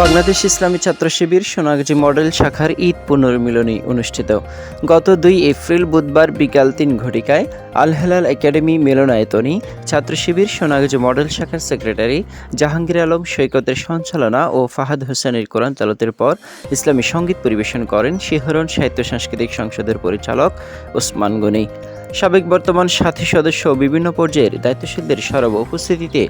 বাংলাদেশ ইসলামী ছাত্র শিবির সোনাগাজী মডেল শাখার ঈদ পুনর্মিলনী অনুষ্ঠিত। গত দুই এপ্রিল বুধবার বিকাল তিন ঘটিকায় আল হেলাল একাডেমি মিলনায়তনী ছাত্র শিবির সোনাগাজী মডেল শাখার সেক্রেটারি জাহাঙ্গীর আলম, সৈকতের সঞ্চালনা ও ফাহাদ হোসেনের কোরআন তালতের পর ইসলামী সংগীত পরিবেশন করেন শিহরণ সাহিত্য সাংস্কৃতিক সংসদের পরিচালক ওসমান গনি। সাবেক বর্তমান সাথী সদস্য বিভিন্ন পর্যায়ের দায়িত্বশীলদের সরব উপস্থিতিতে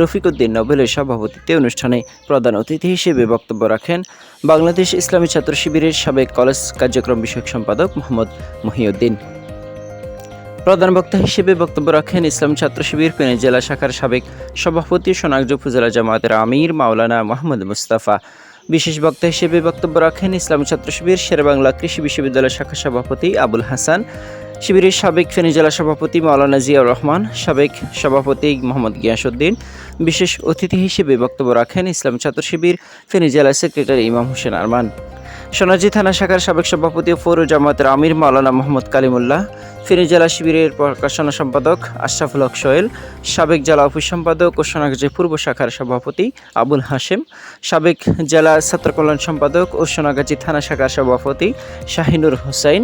রফিকউদ্দিন নোবেলের সভাপতিত্বে অনুষ্ঠানে প্রধান অতিথি হিসেবে বক্তব্য রাখেন বাংলাদেশ ইসলামী ছাত্র শিবিরের সাবেক কলেজ কার্যক্রম বিষয়ক সম্পাদক মোহাম্মদ মহিউদ্দিন। প্রধান বক্তা হিসেবে বক্তব্য রাখেন ইসলাম ছাত্র শিবির ফেনী জেলা শাখার সাবেক সভাপতি সোনাগজ উপজেলা জামায়াতের আমির মাওলানা মোহাম্মদ মুস্তাফা। বিশেষ বক্তা হিসেবে বক্তব্য রাখেন ইসলাম ছাত্র শিবির শেরবাংলা কৃষি বিশ্ববিদ্যালয় শাখা সভাপতি আবুল হাসান। শিবিরের সাবেক ফেনী জেলা সভাপতি মাওলানা জিয়াউর রহমান, সাবেক সভাপতি মোহাম্মদ গিয়াসুদ্দিন বিশেষ অতিথি হিসেবে বক্তব্য রাখেন ইসলাম ছাত্র শিবির ফেনী জেলা সেক্রেটারি ইমাম হোসেন আরমান। সোনাজি থানা শাখার সাবেক সভাপতি ও পৌর জামায়াতের আমির মাওলানা মোহাম্মদ কালিমুল্লাহ ফেনী জেলা শিবিরের প্রকাশনা সম্পাদক আশরাফুল হক সোহেল, সাবেক জেলা অফিস সম্পাদক ও সোনাগাজী পূর্ব শাখার সভাপতি আবুল হাশেম, সাবেক জেলা ছাত্র কল্যাণ সম্পাদক ও সোনাগাজী থানা শাখার সভাপতি শাহিনুর হুসাইন,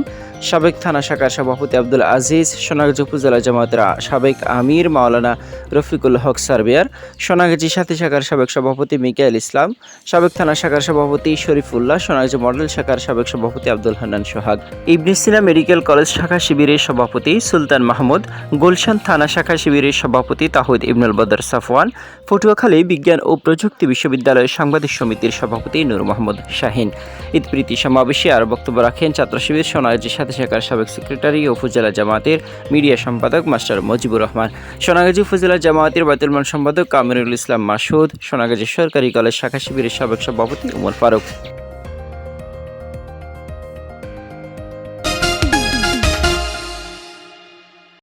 সাবেক থানা শাখার সভাপতি আব্দুল আজিজ, সোনাগাজী উপজেলা জামায়াতের সাবেক আমির মাওলানা রফিকুল হক সার্বিয়ার, সোনাগাজী সাথী শাখার সাবেক সভাপতি মিকাইল ইসলাম, সাবেক থানা শাখার সভাপতি শরীফুল্লাহ, সোনাগাজী মডেল শাখার সাবেক সভাপতি আব্দুল হান্নান সোহাগ। ইবনে সিনা মেডিকেল কলেজ শাখা শিবিরের সভাপতি সুলতান মাহমুদ, গুলশান থানা শাখা শিবিরের সভাপতি তাহিদ ইবনুল বদর সাফওয়ান, পটুয়াখালী বিজ্ঞান ও প্রযুক্তি বিশ্ববিদ্যালয়ের সাংবাদিক সমিতির সভাপতি নূর মোহাম্মদ শাহিন। ঈদপ্রীতি সমাবেশে আরও বক্তব্য রাখেন ছাত্র শিবির সোনাগাজী সাথী শাখার সাবেক সেক্রেটারি ও উপজেলা জামাতের মিডিয়া সম্পাদক মাস্টার মজিবুর রহমান। সোনাগাজী উপজেলা জামাতের বাতুলমান সম্পাদক কামিরুল ইসলাম মাসুদ সোনাগাজী সরকারি কলেজ শাখা শিবিরের সাবেক সভাপতি উমর ফারুক।